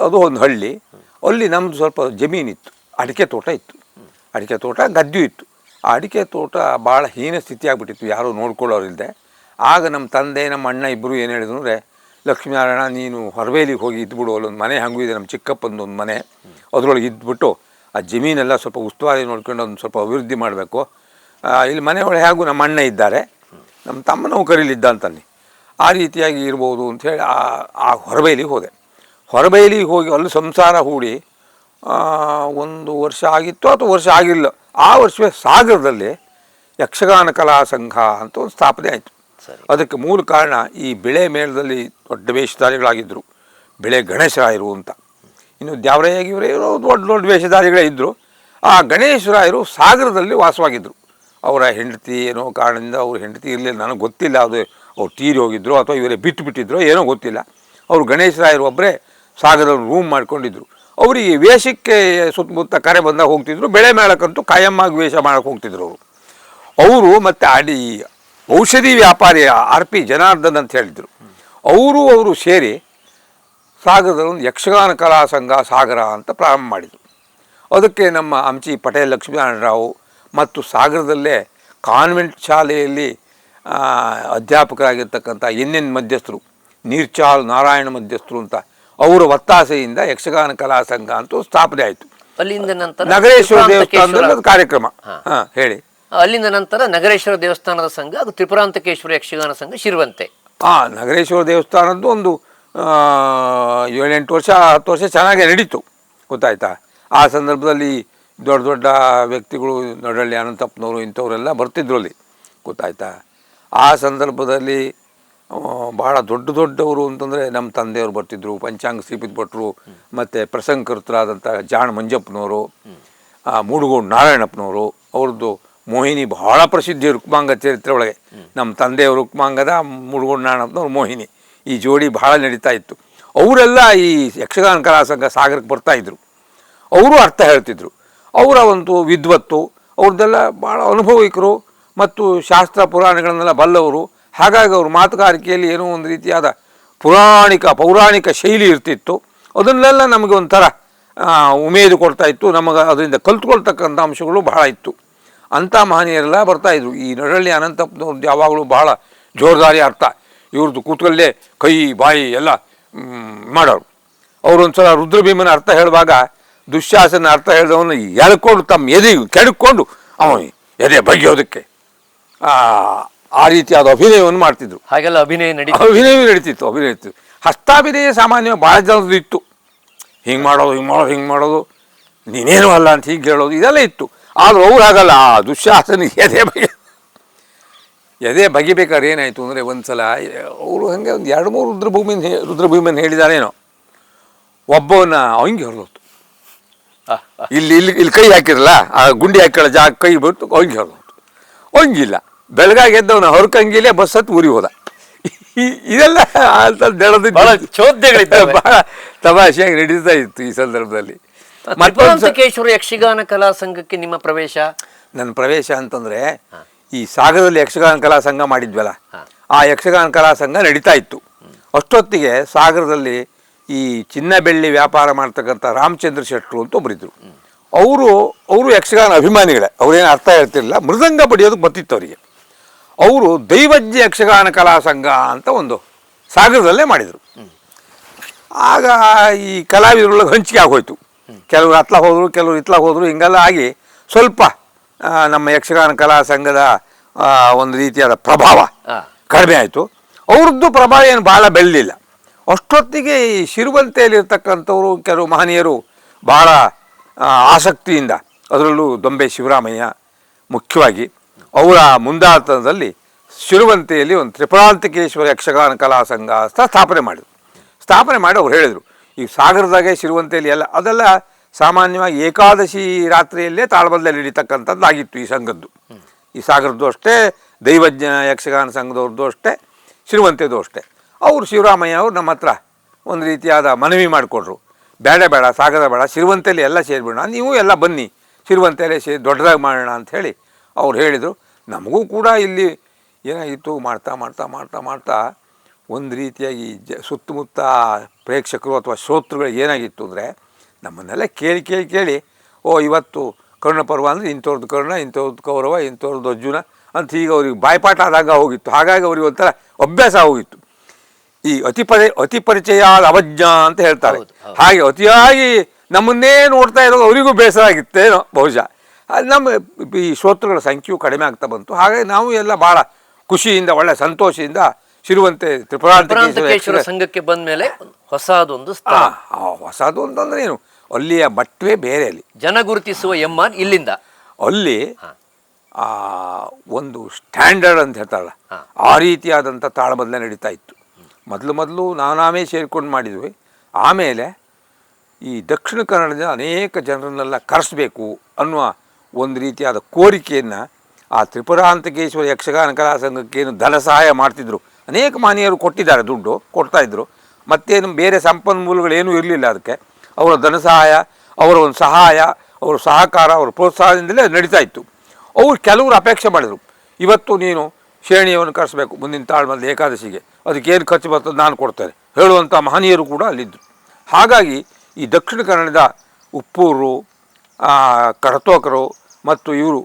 ಅದು ಒಂದು ಹಳ್ಳಿ. ಅಲ್ಲಿ ನಮ್ಮದು ಸ್ವಲ್ಪ ಜಮೀನಿತ್ತು. ಅಡಿಕೆ ತೋಟ ಇತ್ತು. ಅಡಿಕೆ ತೋಟ ಗದ್ದೆಯೂ ಇತ್ತು. ಆ ಅಡಿಕೆ ತೋಟ ಭಾಳ ಹೀನ ಸ್ಥಿತಿ ಆಗಿಬಿಟ್ಟಿತ್ತು ಯಾರೂ ನೋಡ್ಕೊಳ್ಳೋರಿಲ್ಲದೆ ಆಗ ನಮ್ಮ ತಂದೆ ನಮ್ಮ ಅಣ್ಣ ಇಬ್ಬರು ಏನು ಹೇಳಿದ್ರು ಅಂದರೆ ಲಕ್ಷ್ಮೀನಾರಾಯಣ ನೀನು ಹೊರಬೇಲಿಗೆ ಹೋಗಿ ಇದ್ಬಿಡು. ಅಲ್ಲೊಂದು ಮನೆ ಹಂಗೂ ಇದೆ. ನಮ್ಮ ಚಿಕ್ಕಪ್ಪಂದು ಒಂದು ಮನೆ ಅದರೊಳಗೆ ಇದ್ಬಿಟ್ಟು ಆ ಜಮೀನೆಲ್ಲ ಸ್ವಲ್ಪ ಉಸ್ತುವಾರಿ ನೋಡ್ಕೊಂಡು ಒಂದು ಸ್ವಲ್ಪ ಅಭಿವೃದ್ಧಿ ಮಾಡಬೇಕು. ಇಲ್ಲಿ ಮನೆಯೊಳಗೆ ಹಾಗೂ ನಮ್ಮ ಅಣ್ಣ ಇದ್ದಾರೆ. ನಮ್ಮ ತಮ್ಮ ನೌಕರಿಲಿದ್ದ ಅಂತಾನೆ ಆ ರೀತಿಯಾಗಿ ಇರ್ಬೋದು ಅಂಥೇಳಿ ಆ ಆ ಹೊರಬೈಲಿಗೆ ಹೋದೆ. ಹೊರಬೈಲಿಗೆ ಹೋಗಿ ಅಲ್ಲಿ ಸಂಸಾರ ಹೂಡಿ ಒಂದು ವರ್ಷ ಆಗಿತ್ತು ಅಥವಾ ವರ್ಷ ಆಗಿಲ್ಲ ಆ ವರ್ಷವೇ ಸಾಗರದಲ್ಲಿ ಯಕ್ಷಗಾನ ಕಲಾ ಸಂಘ ಅಂತ ಒಂದು ಸ್ಥಾಪನೆ ಆಯಿತು. ಅದಕ್ಕೆ ಮೂಲ ಕಾರಣ ಈ ಬೆಳೆ ಮೇಳದಲ್ಲಿ ದೊಡ್ಡ ವೇಷಧಾರಿಗಳಾಗಿದ್ದರು ಬೆಳೆ ಗಣೇಶರಾಯರು ಅಂತ. ಇನ್ನು ದ್ಯಾವರಯ್ಯಗಿವರೇ ದೊಡ್ಡ ದೊಡ್ಡ ವೇಷಧಾರಿಗಳೇ ಇದ್ದರು ಆ ಗಣೇಶರಾಯರು ಸಾಗರದಲ್ಲಿ ವಾಸವಾಗಿದ್ದರು ಅವರ ಹೆಂಡತಿ ಏನೋ ಕಾರಣದಿಂದ ಅವ್ರ ಹೆಂಡತಿ ಇರಲಿಲ್ಲ. ನನಗೆ ಗೊತ್ತಿಲ್ಲ ಅದು ಅವ್ರು ತೀರಿ ಹೋಗಿದ್ರು ಅಥವಾ ಇವರೇ ಬಿಟ್ಟು ಬಿಟ್ಟಿದ್ರು ಏನೋ ಗೊತ್ತಿಲ್ಲ. ಅವರು ಗಣೇಶರಾಯರು ಒಬ್ಬರೇ ಸಾಗರದಲ್ಲಿ ರೂಮ್ ಮಾಡ್ಕೊಂಡಿದ್ರು. ಅವರಿಗೆ ವೇಷಕ್ಕೆ ಸುತ್ತಮುತ್ತ ಕರೆ ಬಂದಾಗ ಹೋಗ್ತಿದ್ರು. ಬೆಳೆ ಮೇಳಕ್ಕಂತೂ ಕಾಯಮ್ಮಾಗಿ ವೇಷ ಮಾಡಕ್ಕೆ ಹೋಗ್ತಿದ್ರು ಅವರು. ಅವರು ಮತ್ತು ಅಡಿ ಔಷಧಿ ವ್ಯಾಪಾರಿ ಆರ್ ಪಿ ಜನಾರ್ದನ್ ಅಂತ ಹೇಳಿದರು. ಅವರು ಅವರು ಸೇರಿ ಸಾಗರದಲ್ಲಿ ಒಂದು ಯಕ್ಷಗಾನ ಕಲಾ ಸಂಘ ಸಾಗರ ಅಂತ ಪ್ರಾರಂಭ ಮಾಡಿದರು. ಅದಕ್ಕೆ ನಮ್ಮ ಅಂಚಿ ಪಟೇಲ್ ಲಕ್ಷ್ಮೀನಾರಾಯಣರಾವ್ ಮತ್ತು ಸಾಗರದಲ್ಲೇ ಕಾನ್ವೆಂಟ್ ಶಾಲೆಯಲ್ಲಿ ಅಧ್ಯಾಪಕರಾಗಿರ್ತಕ್ಕಂಥ ಎನ್ ಎನ್ ಮಧ್ಯಸ್ಥರು ನೀರ್ಚಾಲ್ ನಾರಾಯಣ ಮಧ್ಯಸ್ಥರು ಅಂತ ಅವರ ಒತ್ತಾಸೆಯಿಂದ ಯಕ್ಷಗಾನ ಕಲಾ ಸಂಘ ಅಂತ ಸ್ಥಾಪನೆ ಆಯಿತು. ಅಲ್ಲಿಂದ ನಂತರ ನಗರೇಶ್ವರ ದೇವಸ್ಥಾನದ ದೇವಸ್ಥಾನದಲ್ಲಿ ಅದು ಕಾರ್ಯಕ್ರಮ. ಹಾ. ಹೇಳಿ. ಅಲ್ಲಿಂದ ನಂತರ ನಗರೇಶ್ವರ ದೇವಸ್ಥಾನದ ಸಂಘ ಅದು ತ್ರಿಪುರಾಂತಕೇಶ್ವರ ಯಕ್ಷಗಾನ ಸಂಘ ಶಿರುವಂತೆ ಹಾಂ ನಗರೇಶ್ವರ ದೇವಸ್ಥಾನದ್ದು ಒಂದು ಏಳೆಂಟು ವರ್ಷ, ಹತ್ತು ವರ್ಷ ಚೆನ್ನಾಗೇ ನಡೀತು. ಗೊತ್ತಾಯ್ತಾ? ಆ ಸಂದರ್ಭದಲ್ಲಿ ದೊಡ್ಡ ದೊಡ್ಡ ವ್ಯಕ್ತಿಗಳು ನಡಳ್ಳಿ ಅನಂತಪ್ಪನವರು ಇಂಥವರೆಲ್ಲ ಬರ್ತಿದ್ರು ಅಲ್ಲಿ ಗೊತ್ತಾಯ್ತಾ? ಆ ಸಂದರ್ಭದಲ್ಲಿ ಭಾಳ ದೊಡ್ಡ ದೊಡ್ಡವರು ಅಂತಂದರೆ ನಮ್ಮ ತಂದೆಯವರು ಬರ್ತಿದ್ರು, ಪಂಚಾಂಗ ಶ್ರೀಪಿತ್ ಭಟ್ರು, ಮತ್ತು ಪ್ರಸಂಗಕರ್ತರಾದಂಥ ಜಾಣ ಮಂಜಪ್ಪನವರು ಮೂಡುಗೋಡು ನಾರಾಯಣಪ್ಪನವರು, ಅವ್ರದ್ದು ಮೋಹಿನಿ ಬಹಳ ಪ್ರಸಿದ್ಧಿ, ರುಕ್ಮಾಂಗ ಚರಿತ್ರೆ ಒಳಗೆ. ನಮ್ಮ ತಂದೆಯವರು ರುಕ್ಮಾಂಗದ, ಮೂಡುಗೋಡು ನಾರಾಯಣಪ್ಪನವ್ರು ಮೋಹಿನಿ. ಈ ಜೋಡಿ ಬಹಳ ನಡೀತಾ ಇತ್ತು. ಅವರೆಲ್ಲ ಈ ಯಕ್ಷಗಾನ ಕಲಾ ಸಂಘ ಸಾಗರಕ್ಕೆ ಬರ್ತಾ ಇದ್ರು. ಅವರು ಅರ್ಥ ಹೇಳ್ತಿದ್ರು. ಅವರ ಒಂದು ವಿದ್ವತ್ತು, ಅವ್ರದ್ದೆಲ್ಲ ಭಾಳ ಅನುಭವಿಕರು ಮತ್ತು ಶಾಸ್ತ್ರ ಪುರಾಣಗಳನ್ನೆಲ್ಲ ಬಲ್ಲವರು. ಹಾಗಾಗಿ ಅವರು ಮಾತುಗಾರಿಕೆಯಲ್ಲಿ ಏನೋ ಒಂದು ರೀತಿಯಾದ ಪುರಾಣಿಕ, ಪೌರಾಣಿಕ ಶೈಲಿ ಇರ್ತಿತ್ತು. ಅದನ್ನೆಲ್ಲ ನಮಗೆ ಒಂಥರ ಉಮೇದು ಕೊಡ್ತಾ ಇತ್ತು. ನಮಗೆ ಅದರಿಂದ ಕಲ್ತ್ಕೊಳ್ತಕ್ಕಂಥ ಅಂಶಗಳು ಬಹಳ ಇತ್ತು. ಅಂಥ ಮಹನೀಯರೆಲ್ಲ ಬರ್ತಾಯಿದ್ರು ಈ ನಡಳ್ಳಿ ಅನಂತಪ್ಪನವ್ರದ್ದು ಯಾವಾಗಲೂ ಬಹಳ ಜೋರ್ದಾರಿ ಅರ್ಥ. ಇವ್ರದ್ದು ಕೂತ್ಕಲ್ಲೇ ಕೈ ಬಾಯಿ ಎಲ್ಲ ಮಾಡೋರು. ಅವ್ರು ಒಂದ್ಸಲ ರುದ್ರಭೀಮನ ಅರ್ಥ ಹೇಳುವಾಗ ದುಶ್ಯಾಸನ ಅರ್ಥ ಹೇಳಿದವನು ಎಳ್ಕೊಂಡು ತಮ್ಮ ಎದೆ ಕೆಡಕೊಂಡು ಅವ ಎದೆ ಬಗೆಯೋದಕ್ಕೆ ಆ, ಆ ರೀತಿಯಾದ ಅಭಿನಯವನ್ನು ಮಾಡ್ತಿದ್ರು. ಹಾಗೆಲ್ಲ ಅಭಿನಯ ನಡೀ ಅಭಿನಯ ನಡೀತಿತ್ತು ಅಭಿನಯ ಇತ್ತು. ಹಸ್ತಾಭಿನಯ ಸಾಮಾನ್ಯ ಭಾಳ ಜನದ್ದು ಇತ್ತು. ಹಿಂಗೆ ಮಾಡೋದು ಹಿಂಗೆ ಮಾಡೋದು ಹಿಂಗೆ ಮಾಡೋದು ನೀನೇನು ಅಲ್ಲ ಅಂತ ಹೀಗೆ ಹೇಳೋದು ಇದೆಲ್ಲ ಇತ್ತು. ಆದರೂ ಅವ್ರು ಹಾಗಲ್ಲ ಆ ದುಶ್ಯಾಸನ ಎದೆ ಬಗೆ ಎದೆ ಬಗಿಬೇಕಾದ್ರೆ ಏನಾಯಿತು ಅಂದರೆ ಒಂದು ಸಲ ಅವರು ಹಾಗೆ ಒಂದು ಎರಡು ಮೂರು ರುದ್ರಭೂಮಿನ ಹೇ ರುದ್ರಭೂಮಿನ ಹೇಳಿದಾರೇನೋ ಒಬ್ಬವನ್ನ ಅವಂಗೆ ಹೊರದೋತು ಇಲ್ಲಿ ಇಲ್ಲಿ ಇಲ್ಲಿ ಕೈ ಹಾಕಿರಲ್ಲ ಆ ಗುಂಡಿ ಹಾಕಿರೋ ಜಾಗ ಕೈ ಬಿಟ್ಟು ಅವಂಗೆ ಹೊರದೋತು ಅವಂಗಿಲ್ಲ. ಬೆಳಗಾಗಿ ಎದ್ದವನ ಹೊರಕಂಗಿಲ್ಲೇ ಬಸ್ ಹತ್ತು ಊರಿಗೆ ಹೋದ ಇದೆಲ್ಲ ಬಹಳ ಚೋದ್ಯಗಳಿದ್ದಾವೆ. ಬಹಳ ತಮಾಷೆಯಾಗಿ ನಡೀತಾ ಇತ್ತು ಈ ಸಂದರ್ಭದಲ್ಲಿ. ಮತ್ತೊಂದು ಯಕ್ಷಗಾನ ಕಲಾ ಸಂಘಕ್ಕೆ ನಿಮ್ಮ ಪ್ರವೇಶ? ನನ್ನ ಪ್ರವೇಶ ಅಂತಂದ್ರೆ ಈ ಸಾಗರದಲ್ಲಿ ಯಕ್ಷಗಾನ ಕಲಾ ಸಂಘ ಮಾಡಿದ್ವಲ್ಲ ಆ ಯಕ್ಷಗಾನ ಕಲಾ ಸಂಘ ನಡೀತಾ ಇತ್ತು. ಅಷ್ಟೊತ್ತಿಗೆ ಸಾಗರದಲ್ಲಿ ಈ ಚಿನ್ನ ಬೆಳ್ಳಿ ವ್ಯಾಪಾರ ಮಾಡ್ತಕ್ಕಂಥ ರಾಮಚಂದ್ರ ಶೆಟ್ಟರು ಅಂತ ಒಬ್ಬರಿದ್ರು ಅವರು ಅವರು ಯಕ್ಷಗಾನ ಅಭಿಮಾನಿಗಳೇ ಅವ್ರೇನು ಅರ್ಥ ಹೇಳ್ತಿರಲಿಲ್ಲ ಮೃದಂಗ ಬಡಿಯೋದಕ್ಕೆ ಬರ್ತಿತ್ತು ಅವರಿಗೆ. ಅವರು ದೈವಜ್ಞ ಯಕ್ಷಗಾನ ಕಲಾ ಸಂಘ ಅಂತ ಒಂದು ಸಾಗರದಲ್ಲೇ ಮಾಡಿದರು. ಆಗ ಈ ಕಲಾವಿದರೊಳಗೆ ಹಂಚಿಕೆ ಆಗೋಯ್ತು. ಕೆಲವರು ಅತ್ಲ ಹೋದರು ಕೆಲವರು ಇತ್ಲಾಗ ಹೋದರು ಹಿಂಗೆಲ್ಲ ಆಗಿ ಸ್ವಲ್ಪ ನಮ್ಮ ಯಕ್ಷಗಾನ ಕಲಾ ಸಂಘದ ಒಂದು ರೀತಿಯಾದ ಪ್ರಭಾವ ಕಡಿಮೆ ಆಯಿತು. ಅವ್ರದ್ದು ಪ್ರಭಾವ ಏನು ಭಾಳ ಬೆಳೆದಿಲ್ಲ. ಅಷ್ಟೊತ್ತಿಗೆ ಈ ಶಿರುವಂತೆಯಲ್ಲಿರ್ತಕ್ಕಂಥವರು ಕೆಲವು ಮಹನೀಯರು ಭಾಳ ಆಸಕ್ತಿಯಿಂದ ಅದರಲ್ಲೂ ದೊಂಬೆ ಶಿವರಾಮಯ್ಯ ಮುಖ್ಯವಾಗಿ ಅವರ ಮುಂದಾಳತನದಲ್ಲಿ ಶಿರುವಂತೆಯಲ್ಲಿ ಒಂದು ತ್ರಿಪುರಾಂತಿಕೇಶ್ವರ ಯಕ್ಷಗಾನ ಕಲಾ ಸಂಘ ಅಂತ ಸ್ಥಾಪನೆ ಮಾಡಿದರು. ಸ್ಥಾಪನೆ ಮಾಡಿ ಅವ್ರು ಹೇಳಿದರು ಈ ಸಾಗರದಾಗೆ ಶಿರುವಂತೆಯಲ್ಲಿ ಎಲ್ಲ ಅದೆಲ್ಲ ಸಾಮಾನ್ಯವಾಗಿ ಏಕಾದಶಿ ರಾತ್ರಿಯಲ್ಲೇ ತಾಳಬದ್ದಲ್ಲಿ ಆಗಿತ್ತು ಈ ಸಂಘದ್ದು. ಈ ಸಾಗರದ್ದು ಅಷ್ಟೇ, ದೈವಜ್ಞ ಯಕ್ಷಗಾನ ಸಂಘದವ್ರದ್ದು ಅಷ್ಟೇ ಶಿರುವಂತೆದು ಅಷ್ಟೇ. ಅವರು ಶಿವರಾಮಯ್ಯ ಅವರು ನಮ್ಮ ಹತ್ರ ಒಂದು ರೀತಿಯಾದ ಮನವಿ ಮಾಡಿಕೊಟ್ರು. ಬೇಡ ಬೇಡ, ಸಾಗರ ಬೇಡ ಶಿರುವಂತೆಯಲ್ಲಿ ಎಲ್ಲ ಸೇರಿಬಿಡೋಣ, ನೀವು ಎಲ್ಲ ಬನ್ನಿ ಶಿರುವಂತೆಯಲ್ಲೇ ಸೇರಿ ದೊಡ್ಡದಾಗಿ ಮಾಡೋಣ ಹೇಳಿ ಅವ್ರು ಹೇಳಿದರು. ನಮಗೂ ಕೂಡ ಇಲ್ಲಿ ಏನಾಗಿತ್ತು ಮಾಡ್ತಾ ಮಾಡ್ತಾ ಮಾಡ್ತಾ ಮಾಡ್ತಾ ಒಂದು ರೀತಿಯಾಗಿ ಜ ಸುತ್ತಮುತ್ತ ಪ್ರೇಕ್ಷಕರು ಅಥವಾ ಶ್ರೋತೃಗಳು ಏನಾಗಿತ್ತು ಅಂದರೆ ನಮ್ಮನ್ನೆಲ್ಲ ಕೇಳಿ ಕೇಳಿ ಕೇಳಿ ಓ ಇವತ್ತು ಕರ್ಣ ಪರ್ವ ಅಂದರೆ ಇಂಥವ್ರದ್ದು ಕರ್ಣ ಇಂಥವ್ರದ್ದು ಕೌರವ ಇಂಥವ್ರದ್ದು ಅರ್ಜುನ ಅಂತ ಈಗ ಅವ್ರಿಗೆ ಬಾಯ್ಪಾಠ ಆದಾಗ ಹೋಗಿತ್ತು. ಹಾಗಾಗಿ ಅವ್ರಿಗೆ ಒಂಥರ ಅಭ್ಯಾಸ ಹೋಗಿತ್ತು. ಈ ಅತಿ ಪರಿ ಅತಿ ಪರಿಚಯ ಅವಜ್ಞ ಅಂತ ಹೇಳ್ತಾರೆ. ಹಾಗೆ ಅತಿಯಾಗಿ ನಮ್ಮನ್ನೇ ನೋಡ್ತಾ ಇರೋದು ಅವರಿಗೂ ಬೇಸರ ಆಗಿತ್ತೇನೋ ಬಹುಶಃ. ಅದು ನಮ್ಮ ಈ ಶ್ರೋತೃಗಳ ಸಂಖ್ಯೆಯು ಕಡಿಮೆ ಆಗ್ತಾ ಬಂತು. ಹಾಗಾಗಿ ನಾವು ಎಲ್ಲ ಭಾಳ ಖುಷಿಯಿಂದ ಒಳ್ಳೆ ಸಂತೋಷದಿಂದ ಶಿರುವಂತೆ ತ್ರಿಪುರಾಂತಕೇಶ್ವರ ಪರಾಂತಕೇಶ್ವರ ಸಂಘಕ್ಕೆ ಬಂದ ಮೇಲೆ ಹೊಸದೊಂದು ಸ್ಥಳ ಹೊಸದು ಅಂತಂದ್ರೆ ಏನು ಅಲ್ಲಿಯ ಮಟ್ಟವೇ ಬೇರೆ ಅಲ್ಲಿ. ಜನ ಗುರುತಿಸುವ ಎಂ ಆರ್ ಇಲ್ಲಿಂದ. ಅಲ್ಲಿ ಆ ಒಂದು ಸ್ಟ್ಯಾಂಡರ್ಡ್ ಅಂತ ಹೇಳ್ತಾರಲ್ಲ ಆ ರೀತಿಯಾದಂಥ ತಾಳಬದಲೆ ನಡೀತಾ ಇತ್ತು. ಮೊದಲು ಮೊದಲು ನಾನಾಮೇ ಸೇರ್ಕೊಂಡು ಮಾಡಿದ್ವಿ. ಆಮೇಲೆ ಈ ದಕ್ಷಿಣ ಕನ್ನಡದ ಅನೇಕ ಜನರನ್ನೆಲ್ಲ ಕರೆಸಬೇಕು ಅನ್ನುವ ಒಂದು ರೀತಿಯಾದ ಕೋರಿಕೆಯನ್ನು ಆ ತ್ರಿಪುರಾಂತಕೇಶ್ವರ ಯಕ್ಷಗಾನ ಕಲಾ ಸಂಘಕ್ಕೇನು ಧನ ಸಹಾಯ ಮಾಡ್ತಿದ್ರು. ಅನೇಕ ಮಾನ್ಯರು ಕೊಟ್ಟಿದ್ದಾರೆ ದುಡ್ಡು ಕೊಡ್ತಾ ಇದ್ರು. ಮತ್ತೇನು ಬೇರೆ ಸಂಪನ್ಮೂಲಗಳೇನೂ ಇರಲಿಲ್ಲ ಅದಕ್ಕೆ. ಅವರ ಧನ ಸಹಾಯ ಅವರ ಒಂದು ಸಹಾಯ ಅವರ ಸಹಕಾರ ಅವರ ಪ್ರೋತ್ಸಾಹದಿಂದಲೇ ನಡೀತಾ ಇತ್ತು. ಅವರು ಕೆಲವರು ಅಪೇಕ್ಷೆ ಮಾಡಿದರು. ಇವತ್ತು ನೀನು ಶ್ರೇಣಿಯವನ್ನು ಕರೆಸಬೇಕು ಮುಂದಿನ ತಾಳ್ಮಲ್ಲಿ ಏಕಾದಶಿಗೆ. ಅದಕ್ಕೆ ಏನು ಖರ್ಚು ಬರ್ತದೆ ನಾನು ಕೊಡ್ತೇನೆ. ಹೇಳುವಂಥ ಮಹನೀಯರು ಕೂಡ ಅಲ್ಲಿದ್ದರು. ಹಾಗಾಗಿ ಈ ದಕ್ಷಿಣ ಕನ್ನಡದ ಉಪ್ಪೂರು ಆ, ಕಡತೋಕರು ಮತ್ತು ಇವರು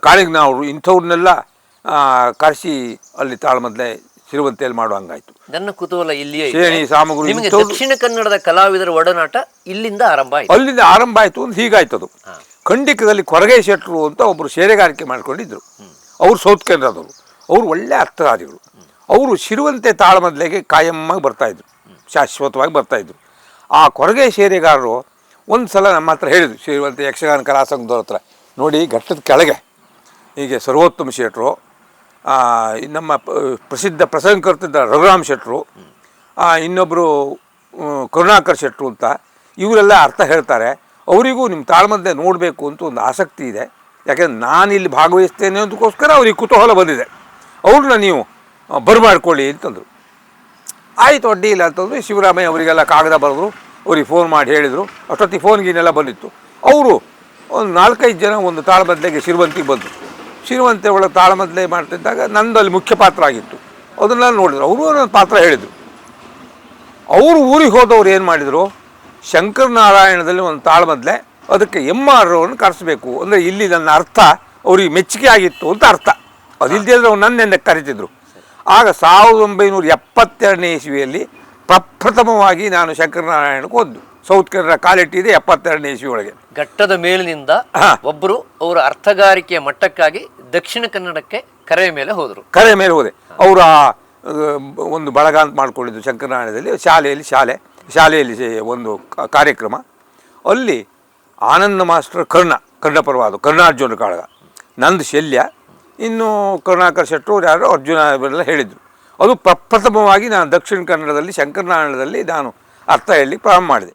ಕಾಳಿಂಗನವರು ಇಂಥವ್ರನ್ನೆಲ್ಲ ಕರೆಸಿ ಅಲ್ಲಿ ತಾಳ್ಮದ್ಲೆ ಸಿರುವಂತೆಯಲ್ಲಿ ಮಾಡೋ ಹಂಗಾಯ್ತು. ನನ್ನ ಕುತೂಹಲ ಇಲ್ಲಿಯೇ. ಶ್ರೇಣಿ ಸಾಮಗ್ರಿ ನಿಮಗೆ ದಕ್ಷಿಣ ಕನ್ನಡದ ಕಲಾವಿದರ ಒಡನಾಟ ಇಲ್ಲಿಂದ ಆರಂಭ ಆಯ್ತು. ಅಲ್ಲಿಂದ ಆರಂಭ ಆಯಿತು ಅಂತ ಹೀಗಾಯ್ತು ಅದು. ಖಂಡಿಕದಲ್ಲಿ ಕೊರಗೆ ಶೆಟ್ರು ಅಂತ ಒಬ್ಬರು ಸೇರೆಗಾರಿಕೆ ಮಾಡ್ಕೊಂಡಿದ್ರು. ಅವರು ಸೌತ್ ಕೇಂದ್ರದವರು. ಅವರು ಒಳ್ಳೆ ಅರ್ಥಧಾರಿಗಳು ಅವರು ಸಿರುವಂತೆ ತಾಳಮದ್ಲೆಗೆ ಕಾಯಮ್ಮಾಗಿ ಬರ್ತಾಯಿದ್ರು ಶಾಶ್ವತವಾಗಿ ಬರ್ತಾಯಿದ್ರು ಆ ಕೊರಗೆ ಸೇರೆಗಾರರು ಒಂದು ಸಲ ನಮ್ಮ ಹತ್ರ ಹೇಳಿದ್ರು ಸಿರುವಂತೆ ಯಕ್ಷಗಾನ ಕಲಾ ಸಂಘದವ್ರ ಹತ್ರ. ನೋಡಿ ಘಟ್ಟದ ಕೆಳಗೆ ಹೀಗೆ ಸರ್ವೋತ್ತಮ ಶೆಟ್ರು ನಮ್ಮ ಪ್ರಸಿದ್ಧ ಪ್ರಸಂಗಕರ್ತಿದ್ದ ರಘುರಾಮ್ ಶೆಟ್ರು ಇನ್ನೊಬ್ಬರು ಕರುಣಾಕರ್ ಶೆಟ್ರು ಅಂತ, ಇವರೆಲ್ಲ ಅರ್ಥ ಹೇಳ್ತಾರೆ. ಅವರಿಗೂ ನಿಮ್ಮ ತಾಳ್ಮದ್ದೆ ನೋಡಬೇಕು ಅಂತ ಒಂದು ಆಸಕ್ತಿ ಇದೆ. ಯಾಕೆಂದರೆ ನಾನು ಇಲ್ಲಿ ಭಾಗವಹಿಸ್ತೇನೆ ಅದಕ್ಕೋಸ್ಕರ ಅವ್ರಿಗೆ ಕುತೂಹಲ ಬಂದಿದೆ. ಅವ್ರನ್ನ ನೀವು ಬರಮಾಡ್ಕೊಳ್ಳಿ ಅಂತಂದರು. ಆಯಿತು, ಅಡ್ಡಿ ಇಲ್ಲ ಅಂತಂದ್ರೆ ಶಿವರಾಮಯ್ಯ ಅವರಿಗೆಲ್ಲ ಕಾಗದ ಬರೆದ್ರು. ಅವ್ರಿಗೆ ಫೋನ್ ಮಾಡಿ ಹೇಳಿದರು. ಅಷ್ಟೊತ್ತಿಗೆ ಫೋನ್ ಗೀನೆಲ್ಲ ಬಂದಿತ್ತು. ಅವರು ಒಂದು ನಾಲ್ಕೈದು ಜನ ಒಂದು ತಾಳ್ಮದ್ದೆಗೆ ಸಿರುವಂತಿಗೆ ಬಂದರು. ಶಿರುವಂತೆ ಒಳಗೆ ತಾಳಮದ್ಲೆ ಮಾಡ್ತಿದ್ದಾಗ ನಂದು ಅಲ್ಲಿ ಮುಖ್ಯ ಪಾತ್ರ ಆಗಿತ್ತು. ಅದನ್ನ ನೋಡಿದ್ರು. ಅವರು ನನ್ನ ಪಾತ್ರ ಹೇಳಿದರು. ಅವರು ಊರಿಗೆ ಹೋದವ್ರು ಏನು ಮಾಡಿದರು? ಶಂಕರನಾರಾಯಣದಲ್ಲಿ ಒಂದು ತಾಳಮದ್ಲೆ, ಅದಕ್ಕೆ ಎಂ ಆರ್ ಕರೆಸಬೇಕು. ಅಂದರೆ ಇಲ್ಲಿ ನನ್ನ ಅರ್ಥ ಅವ್ರಿಗೆ ಮೆಚ್ಚುಗೆ ಆಗಿತ್ತು ಅಂತ ಅರ್ಥ. ಅದಿಲ್ಲದೆ ಅವ್ರು ನನ್ನೆಂದ ಕರಿತಿದ್ರು. ಆಗ ಸಾವಿರದ ಒಂಬೈನೂರ ಎಪ್ಪತ್ತೆರಡನೇ ಇಸ್ವಿಯಲ್ಲಿ ಪ್ರಪ್ರಥಮವಾಗಿ ನಾನು ಶಂಕರನಾರಾಯಣಕ್ಕೆ ಹೋದ್ದು. ಸೌತ್ ಕನ್ನಡ ಕಾಲಿಟ್ಟಿದೆ ಎಪ್ಪತ್ತೆರಡನೇ ಇಸ್ವಿ ಒಳಗೆ ಘಟ್ಟದ ಮೇಲಿನಿಂದ ಒಬ್ಬರು ಅವರ ಅರ್ಥಗಾರಿಕೆಯ ಮಟ್ಟಕ್ಕಾಗಿ ದಕ್ಷಿಣ ಕನ್ನಡಕ್ಕೆ ಕರೆಯ ಮೇಲೆ ಹೋದರು. ಕರೆ ಮೇಲೆ ಹೋದೆ. ಅವರ ಒಂದು ಬಳಗ ಅಂತ ಮಾಡಿಕೊಂಡಿದ್ದು ಶಂಕರನಾರಾಯಣದಲ್ಲಿ ಶಾಲೆಯಲ್ಲಿ ಶಾಲೆ ಶಾಲೆಯಲ್ಲಿ ಒಂದು ಕಾರ್ಯಕ್ರಮ. ಅಲ್ಲಿ ಆನಂದ ಮಾಸ್ಟರ್ ಕರ್ಣ ಕರ್ಣ ಪರವಾದ ಕರ್ಣಾರ್ಜುನ ಕಾಳಗ ನಂದು ಶಲ್ಯ ಇನ್ನು ಕರುಣಾಕರ್ ಶೆಟ್ಟರು ಯಾರು ಅರ್ಜುನ ಇವರೆಲ್ಲ ಹೇಳಿದರು. ಅದು ಪ್ರಪ್ರಥಮವಾಗಿ ನಾನು ದಕ್ಷಿಣ ಕನ್ನಡದಲ್ಲಿ ಶಂಕರನಾರಾಯಣದಲ್ಲಿ ನಾನು ಅರ್ಥ ಹೇಳಿ ಪ್ರಾರಂಭ ಮಾಡಿದೆ.